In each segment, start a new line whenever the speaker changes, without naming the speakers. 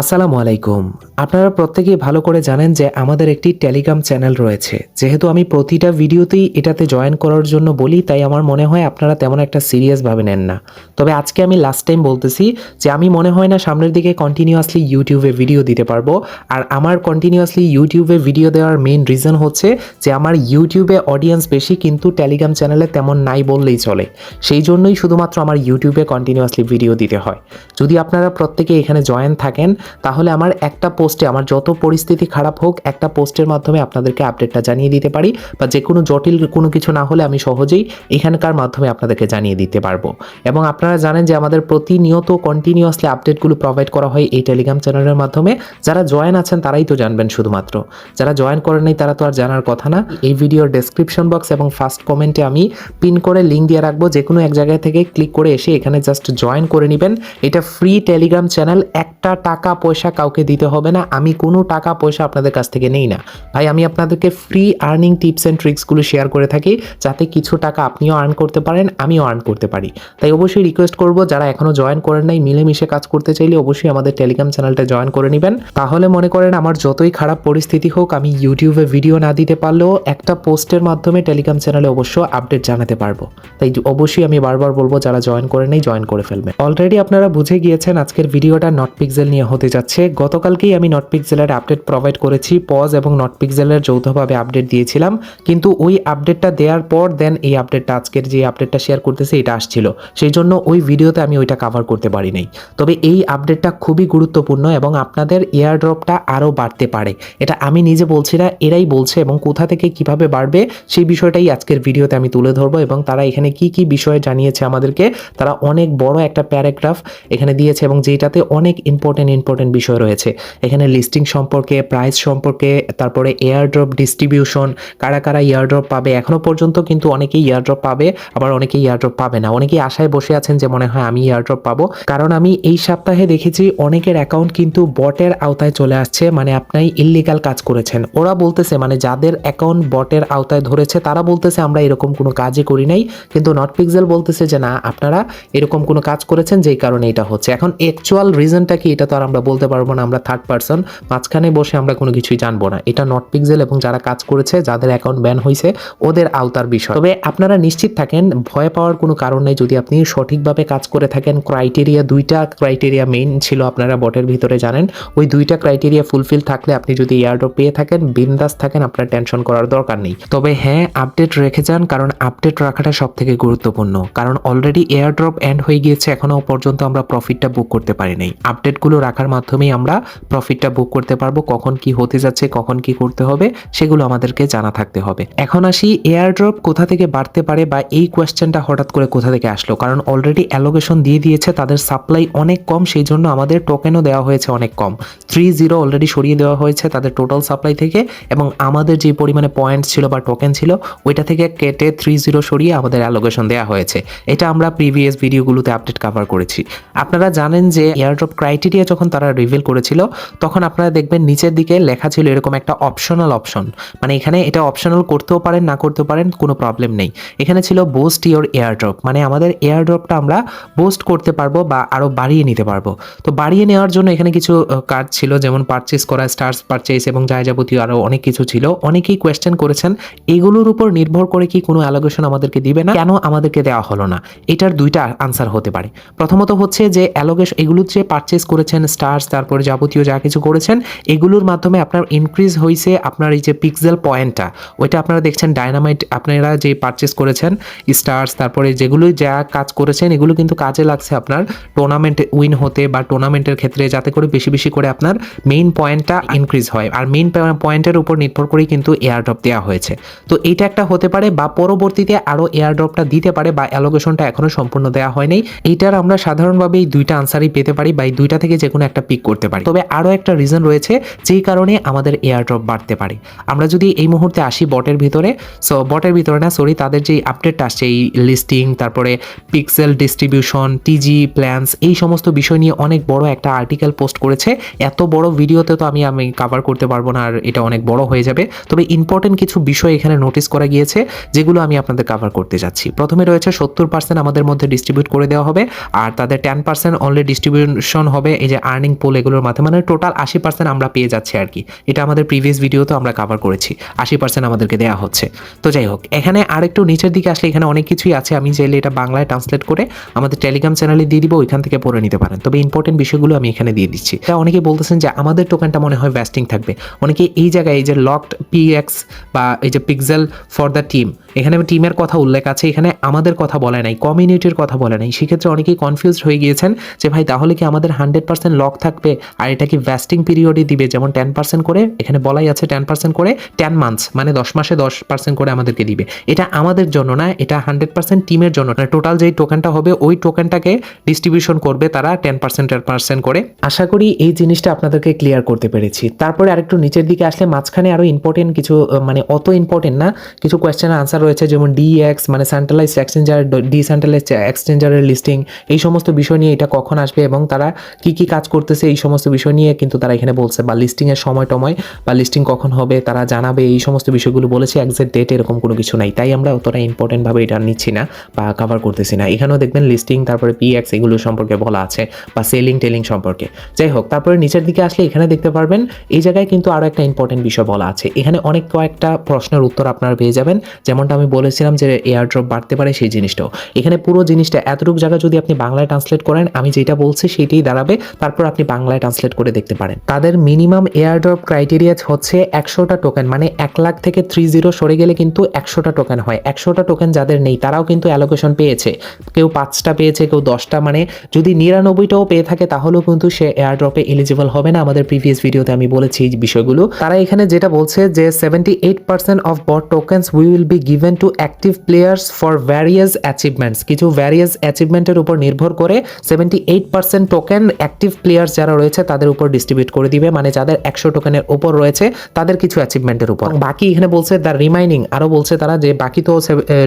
আসসালামু আলাইকুম। আপনারা প্রত্যেকেই ভালো করে জানেন যে আমাদের একটি টেলিগ্রাম চ্যানেল রয়েছে। যেহেতু আমি প্রতিটা ভিডিওতেই এটাতে জয়েন করার জন্য বলি, তাই আমার মনে হয় আপনারা তেমন একটা সিরিয়াসভাবে নেন না। তবে আজকে আমি লাস্ট টাইম বলতেছি যে আমি মনে হয় না সামনের দিকে কন্টিনিউয়াসলি ইউটিউবে ভিডিও দিতে পারব। আর আমার কন্টিনিউয়াসলি ইউটিউবে ভিডিও দেওয়ার মেইন রিজন হচ্ছে যে আমার ইউটিউবে অডিয়েন্স বেশি কিন্তু টেলিগ্রাম চ্যানেলে তেমন নাই বললেই চলে। সেই জন্যই শুধুমাত্র আমার ইউটিউবে কন্টিনিউয়াসলি ভিডিও দিতে হয়। যদি আপনারা প্রত্যেকে এখানে জয়েন থাকেন তাহলে আমার একটা পোস্টে আমার যত পরিস্থিতি খারাপ হোক, একটা পোস্টের মাধ্যমে আপনাদেরকে আপডেটটা জানিয়ে দিতে পারি বা যে কোনো জটিল কোনো কিছু না হলে আমি সহজেই এখানকার মাধ্যমে আপনাদেরকে জানিয়ে দিতে পারব। এবং আপনারা জানেন যে আমাদের প্রতিনিয়ত কন্টিনিউয়াসলি আপডেটগুলো প্রোভাইড করা হয় এই টেলিগ্রাম চ্যানেলের মাধ্যমে। যারা জয়েন আছেন, তারাই তো জানবেন শুধুমাত্র। যারা জয়েন করেন নাই, তারা তো আর জানার কথা না। এই ভিডিওর ডেসক্রিপশন বক্স এবং ফার্স্ট কমেন্টে আমি পিন করে লিঙ্ক দিয়ে রাখব। যে কোনো এক জায়গা থেকে ক্লিক করে এসে এখানে জাস্ট জয়েন করে নেবেন। এটা ফ্রি টেলিগ্রাম চ্যানেল একটা টাকা পয়সা কাউকে দিতে হবে না। আমি কোনো টাকা, পয়সা আপনাদের কাছ থেকে নেই না। ভাই, আমি আপনাদেরকে ফ্রি আর্নিং টিপস অ্যান্ড ট্রিক্সগুলো শেয়ার করে থাকি, যাতে কিছু টাকা আপনিও আর্ন করতে পারেন, আমিও আর্ন করতে পারি। তাই অবশ্যই রিকোয়েস্ট করব, যারা এখনও জয়েন করেন নাই, মিলেমিশে কাজ করতে চাইলে অবশ্যই আমাদের টেলিগ্রাম চ্যানেলটা জয়েন করে নেবেন। তাহলে মনে করেন আমার যতই খারাপ পরিস্থিতি হোক, আমি ইউটিউবে ভিডিও না দিতে পারলেও একটা পোস্টের মাধ্যমে টেলিগ্রাম চ্যানেলে অবশ্য আপডেট জানাতে পারব। তাই অবশ্যই আমি বারবার বলব, যারা জয়েন করে নেই জয়েন করে ফেলবেন অলরেডি আপনারা বুঝে গিয়েছেন আজকের ভিডিওটা নট পিক্সেল নিয়ে হতে যাচ্ছে। গতকালকেই আমি নট পিক্সেলের আপডেট প্রোভাইড করেছি। পজ এবং নট পিক্সেলের যৌথভাবে আপডেট দিয়েছিলাম। কিন্তু ওই আপডেটটা দেওয়ার পর দেন এই আপডেটটা আজকের যে আপডেটটা শেয়ার করতেছে, এটা আসছিল। সেই জন্য ওই ভিডিওতে আমি ওইটা কাভার করতে পারি নাই। তবে এই আপডেটটা খুবই গুরুত্বপূর্ণ এবং আপনাদের এয়ারড্রপটা আরও বাড়তে পারে। এটা আমি নিজে বলছি না, এরাই বলছে এবং কোথা থেকে কীভাবে বাড়বে, সেই বিষয়টাই আজকের ভিডিওতে আমি তুলে ধরবো এবং তারা এখানে কি কি বিষয়ে জানিয়েছে আমাদেরকে, তারা অনেক বড় একটা প্যারাগ্রাফ এখানে দিয়েছে এবং যেটাতে অনেক ইম্পর্টেন্ট ইম্পর্টেন্ট বিষয় রয়েছে। এখানে লিস্টিং সম্পর্কে প্রাইস সম্পর্কে, তারপরে এয়ারড্রপ ডিস্ট্রিবিউশন কারা কারা এয়ারড্রপ পাবে, এখনও পর্যন্ত কিন্তু অনেকেই এয়ারড্রপ পাবে, আবার অনেকেই এয়ারড্রপ পাবে না। অনেকেই আশায় বসে আছেন যে মনে হয় আমি এয়ারড্রপ পাবো। কারণ আমি এই সপ্তাহে দেখেছি অনেকের অ্যাকাউন্ট কিন্তু বটের আওতায় চলে আসছে মানে আপনি ইল্লিগাল কাজ করেছেন। ওরা বলতেছে মানে যাদের অ্যাকাউন্ট বটের আওতায় ধরেছে, তারা বলতেছে, আমরা এরকম কোনো কাজই করি নাই। কিন্তু নট পিক্সেল বলতেছে যে, না, আপনারা এরকম কোনো কাজ করেছেন যেই কারণে এটা হচ্ছে। এখন অ্যাকচুয়াল রিজনটা কি, এটা তো আর আমরা বলতে পারব না আমরা থার্ড পার্সন মাঝখানে বসে আমরা কোনো কিছুই জানব না। এটা নট পিক্সেল এবং যারা কাজ করেছে, যাদের অ্যাকাউন্ট ব্যান হয়েছে ওদের আওতার বিষয়। তবে আপনারা নিশ্চিত থাকেন, ভয় পাওয়ার কোনো কারণ নেই যদি আপনি সঠিকভাবে কাজ করে থাকেন। ক্রাইটেরিয়া দুইটা ক্রাইটেরিয়া মেইন ছিল আপনারা বটের ভিতরে জানেন। ওই দুইটা ক্রাইটেরিয়া ফুলফিল থাকলে আপনি যদি এয়ারড্রপ পেয়ে থাকেন, বিন্দাস থাকেন, আপনার টেনশন করার দরকার নেই। তবে হ্যাঁ আপডেট রেখে যান, কারণ আপডেট রাখাটা সব থেকে গুরুত্বপূর্ণ। কারণ অলরেডি এয়ারড্রপ এন্ড হয়ে গিয়েছে এখনও পর্যন্ত আমরা প্রফিটটা বুক করতে পারি নাই। আপডেটগুলো রাখার মাধ্যমেই আমরা প্রফিটটা বুক করতে পারব, কখন কি হতে যাচ্ছে, কখন কি করতে হবে, সেগুলো আমাদেরকে জানা থাকতে হবে। এখন আসি এয়ারড্রপ কোথা থেকে বাড়তে পারে বা এই কোয়েশ্চেনটা হঠাৎ করে কোথা থেকে আসলো। কারণ অলরেডি অ্যালোকেশন দিয়ে দিয়েছে, তাদের সাপ্লাই অনেক কম, সেই জন্য আমাদের টোকেনও দেওয়া হয়েছে অনেক কম। থ্রি জিরো অলরেডি সরিয়ে দেওয়া হয়েছে তাদের টোটাল সাপ্লাই থেকে, এবং আমাদের যে পরিমাণে পয়েন্ট ছিল বা টোকেন ছিল, ওইটা থেকে কেটে থ্রি জিরো সরিয়ে আমাদের অ্যালোকেশন দেওয়া হয়েছে। এটা আমরা প্রিভিয়াস ভিডিওগুলোতে আপডেট কভার করেছি। আপনারা জানেন যে এয়ারড্রপ ক্রাইটেরিয়া যখন তারা রিভিল করেছিল, তখন আপনারা দেখবেন নিচের দিকে লেখা ছিল এরকম একটা অপশনাল অপশন মানে এখানে এটা অপশনাল করতেও পারেন, না করতেও পারেন, কোনো প্রবলেম নেই। এখানে ছিল বোস্ট ইওর এয়ারড্রপ মানে আমাদের এয়ারড্রপটা আমরা বোস্ট করতে পারব বা আরও বাড়িয়ে নিতে পারব। তো বাড়িয়ে নেওয়ার জন্য এখানে কিছু কার্ড ছিল, যেমন পারচেস করা স্টার্স পারচেস এবং যা যাবতীয় আরও অনেক কিছু ছিল। অনেকেই কোয়েশ্চেন করেছেন, এগুলোর উপর নির্ভর করে কি কোনো অ্যালোকেশন আমাদেরকে দিবে না, কেন আমাদেরকে দেওয়া হলো না? এটার দুইটা আনসার হতে পারে। প্রথমত হচ্ছে যে অ্যালোকেশন এগুলো যে পারচেস করেছেন স্টার্স তারপরে যাবতীয় যা কিছু করেছেন, এগুলোর মাধ্যমে আপনার ইনক্রিজ হয়েছে আপনার এই যে পিক্সেল পয়েন্টটা ওইটা আপনারা দেখছেন ডায়নামাইট আপনারা যে পারচেস করেছেন স্টার্স তারপরে যেগুলো যা কাজ করেছেন, এগুলো কিন্তু কাজে লাগছে আপনার টুর্নামেন্টে উইন হতে বা টুর্নামেন্টের ক্ষেত্রে যাতে করে বেশি বেশি করে আপনার মেইন পয়েন্টটা ইনক্রিজ হয়। আর মেইন পয়েন্টের উপর নির্ভর করেই কিন্তু এয়ারড্রপ দেওয়া হয়েছে। তো এইটা একটা হতে পারে বা পরবর্তীতে আরও এয়ারড্রপটা দিতে পারে বা অ্যালোকেশনটা এখনও সম্পূর্ণ দেওয়া হয়নি এইটার আমরা সাধারণভাবে এই দুইটা আনসারই পেতে পারি বা এই দুইটা থেকে যে কোনো একটা পিক করতে পারি। তবে আরও একটা রিজন রয়েছে যেই কারণে আমাদের এয়ারড্রপ বাড়তে পারে। আমরা যদি এই মুহূর্তে আসি বটের ভিতরে সো বটের ভিতরে না সরি তাদের যে আপডেটটা আসছে, এই লিস্টিং তারপরে পিক্সেল ডিস্ট্রিবিউশন টিজি প্ল্যান্স এই সমস্ত বিষয় নিয়ে অনেক বড় একটা আর্টিকেল পোস্ট করেছে। এত বড় ভিডিওতে তো আমি আমি কাভার করতে পারব না, আর এটা অনেক বড় হয়ে যাবে। তবে ইম্পর্টেন্ট কিছু বিষয় এখানে নোটিস করা গিয়েছে, যেগুলো আমি আপনাদের কাভার করতে যাচ্ছি। প্রথমে রয়েছে সত্তর পার্সেন্ট আমাদের মধ্যে ডিস্ট্রিবিউট করে দেওয়া হবে, আর তাদের টেন পার্সেন্ট অনলি ডিস্ট্রিবিউশন হবে, এই যে আর্নিং আর্নিং পোল এগুলোর মাধ্যমে মানে টোটাল আশি পার্সেন্ট আমরা পেয়ে যাচ্ছি আর কি। এটা আমাদের প্রিভিয়াস ভিডিওতে আমরা কাভার করেছি। আশি পার্সেন্ট আমাদেরকে দেওয়া হচ্ছে। তো যাই হোক, এখানে আরেকটু নিচের দিকে আসলে এখানে অনেক কিছুই আছে। আমি চাইলে এটা বাংলায় ট্রান্সলেট করে আমাদের টেলিগ্রাম চ্যানেলে দিয়ে দিব, ওইখান থেকে পড়ে নিতে পারেন। তবে ইম্পর্টেন্ট বিষয়গুলো আমি এখানে দিয়ে দিচ্ছি। তা অনেকে বলতেছেন যে আমাদের টোকেনটা মনে হয় ভ্যাস্টিং থাকবে। অনেকে এই জায়গায় এই যে লকড পিএক্স বা এই যে পিক্সেল ফর দ্য টিম এখানে টিমের কথা উল্লেখ আছে। এখানে আমাদের কথা বলে নাই কমিউনিটির কথা বলে নাই। সেক্ষেত্রে অনেকেই কনফিউজড হয়ে গিয়েছেন যে ভাই, তাহলে কি আমাদের হান্ড্রেড পার্সেন্ট লক থাকবে। আর এটা কি ভ্যাস্টিং পিরিয়ডে দিবে? যেমন টেন পার্সেন্ট করে, এখানে বলাই আছে টেন পার্সেন্ট করে টেন মান্থস মানে দশ মাসে দশ পার্সেন্ট করে আমাদেরকে দিবে। এটা আমাদের জন্য না, এটা হান্ড্রেড পার্সেন্ট টিমের জন্য না। টোটাল যেই টোকেনটা হবে, ওই টোকেনটাকে ডিস্ট্রিবিউশন করবে তারা টেন পার্সেন্ট টেন পার্সেন্ট করে। আশা করি এই জিনিসটা আপনাদেরকে ক্লিয়ার করতে পেরেছি। তারপরে আরেকটু নিচের দিকে আসলে মাঝখানে আরও ইম্পর্টেন্ট কিছু মানে অত ইম্পর্টেন্ট না, কিছু কোয়েশ্চেন আনসার রয়েছে, যেমন ডিএক্স মানে সেন্ট্রালাইজ এক্সচেঞ্জার ডিসেন্ট্রালাইজ এক্সচেঞ্জারের লিস্টিং এই সমস্ত বিষয় নিয়ে এটা কখন আসবে এবং তারা কি কি কাজ করতেছে এই সমস্ত বিষয় নিয়ে, কিন্তু তারা এখানে বলছে বা লিস্টিংয়ের সময় টময় বা লিস্টিং কখন হবে, তারা জানাবে, এই সমস্ত বিষয়গুলো বলেছে একজ্যাক্ট ডেট এরকম কোনো কিছু নাই। তাই আমরা অতটা ইম্পর্টেন্টভাবে এটা নিচ্ছি না বা কভার করতেছি না। এখানেও দেখবেন লিস্টিং তারপরে পিএক্স এগুলো সম্পর্কে বলা আছে বা সেলিং টেলিং সম্পর্কে। যাই হোক, তারপরে নিচের দিকে আসলে এখানে দেখতে পারবেন, এই জায়গায় কিন্তু আরও একটা ইম্পর্টেন্ট বিষয় বলা আছে। এখানে অনেক কয়েকটা প্রশ্নের উত্তর আপনারা পেয়ে যাবেন। যেমনটা আমি বলেছিলাম যে এয়ার ড্রপ বাড়তে পারে সেই জিনিসটাও। এখানে পুরো জিনিসটা, এতটুকু জায়গা যদি আপনি বাংলায় ট্রান্সলেট করেন, আমি যেটা বলছি সেটাই দাঁড়াবে। তারপর আপনি বাংলায় ট্রান্সলেট করে দেখতে পারেন। তাদের মিনিমাম এয়ার ড্রপ ক্রাইটেরিয়া হচ্ছে একশোটা টোকেন মানে এক লাখ থেকে থ্রি জিরো সরে গেলে কিন্তু একশোটা টোকেন হয়। একশোটা টোকেন যাদের নেই, তারাও কিন্তু অ্যালোকেশন পেয়েছে। কেউ পাঁচটা পেয়েছে, কেউ দশটা মানে যদি নিরানব্বইটাও পেয়ে থাকে, তাহলেও কিন্তু সে এয়ার ড্রপে এলিজিবল হবে না। আমাদের প্রিভিয়াস ভিডিওতে আমি বলেছি এই বিষয়গুলো। তারা এখানে যেটা বলছে যে seventy eight percent of bot tokens we will be given to active players for various achievements কিছু ভ্যারিয়াস অ্যাচিভমেন্টের উপর নির্ভর করে seventy eight percent token active players যারা রয়েছে তাদের উপর ডিস্ট্রিবিউট করে দিবে। মানে যাদের একশো টোকেনের উপর রয়েছে তাদের কিছু অ্যাচিভমেন্টের উপর। বাকি এখানে বলছে দ্য রিমাইনিং আরও বলছে তারা যে বাকি তো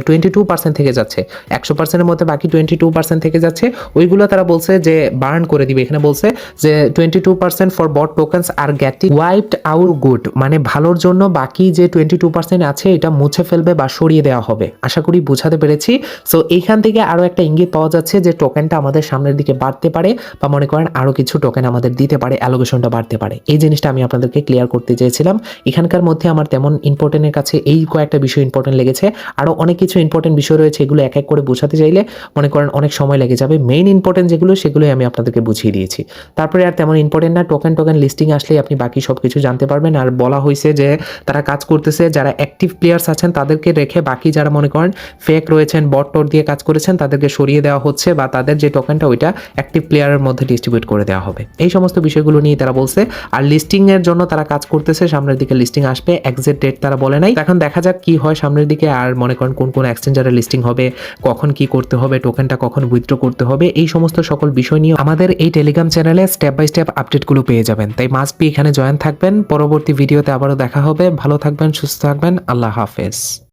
টোয়েন্টি টু পার্সেন্ট থেকে যাচ্ছে। একশো পার্সেন্টের মধ্যে বাকি টোয়েন্টি টু পার্সেন্ট থেকে যাচ্ছে। ওইগুলো তারা বলছে যে বার্ন করে দিবে। এখানে বলছে যে twenty two percent for bot tokens are getting wiped out good মানে ভালোর জন্য বাকি যে টোয়েন্টি টু পার্সেন্ট আছে এটা মুছে ফেলবে বা সরিয়ে দেওয়া হবে। আশা করি বোঝাতে পেরেছি। সো এইখান থেকে আরও একটা ইঙ্গিত পাওয়া যাচ্ছে যে টোকেনটা আমাদের সামনের দিকে বাড়তে পারে বা মনে করেন আরও কিছু টোকেন আমাদের দিতে পারে অ্যালোকেশনটা বাড়তে পারে। এই জিনিসটা আমি আপনাদেরকে ক্লিয়ার করতে চেয়েছিলাম। এখানকার মধ্যে আমার তেমন ইম্পর্টেন্টের কাছে এই কয়েকটা বিষয় ইম্পর্টেন্ট লেগেছে। আরও অনেক কিছু ইম্পর্টেন্ট বিষয় রয়েছে, এগুলো এক এক করে বোঝাতে চাইলে মনে করেন অনেক সময় লেগে যাবে। মেইন ইম্পর্টেন্ট যেগুলো, সেগুলোই আমি আপনাদেরকে বুঝিয়ে দিয়েছি। তারপরে আর তেমন ইম্পর্টেন্ট না টোকেন টোকেন লিস্টিং আসলেই আপনি বাকি সব কিছু জানতে পারবেন। আর বলা হয়েছে যে, তারা কাজ করতেছে, যারা অ্যাক্টিভ প্লেয়ার্স আছেন, তাদেরকে রেখে বাকি যারা মনে করেন ফেক রয়েছেন বট টট দিয়ে কাজ করেছেন, তাদেরকে সরিয়ে দেওয়া হচ্ছে বা তাদের যে টোকেনটা ওইটা অ্যাক্টিভ প্লেয়ারের মধ্যে ডিস্ট্রিবিউট করে দেওয়া হবে এই সমস্ত বিষয়গুলো নিয়ে তারা বলছে, আর লিস্টিং এর জন্য তারা কাজ করতেছে, সামনের দিকে লিস্টিং আসবে এক্সাক্ট ডেট তারা বলে নাই। এখন দেখা যাক কি হয় সামনের দিকে, আর মনে করেন কোন কোন এক্সচেঞ্জারের লিস্টিং হবে, কখন কি করতে হবে টোকেনটা কখন উইথড্র করতে হবে, এই সমস্ত সকল বিষয় নিয়ে আমাদের এই টেলিগ্রাম চ্যানেলে স্টেপ বাই স্টেপ আপডেটগুলো পেয়ে যাবেন। তাই মাস্ট বি এখানে জয়েন থাকবেন। পরবর্তী ভিডিওতে আবারও দেখা হবে। ভালো থাকবেন, সুস্থ থাকবেন। আল্লাহ হাফেজ।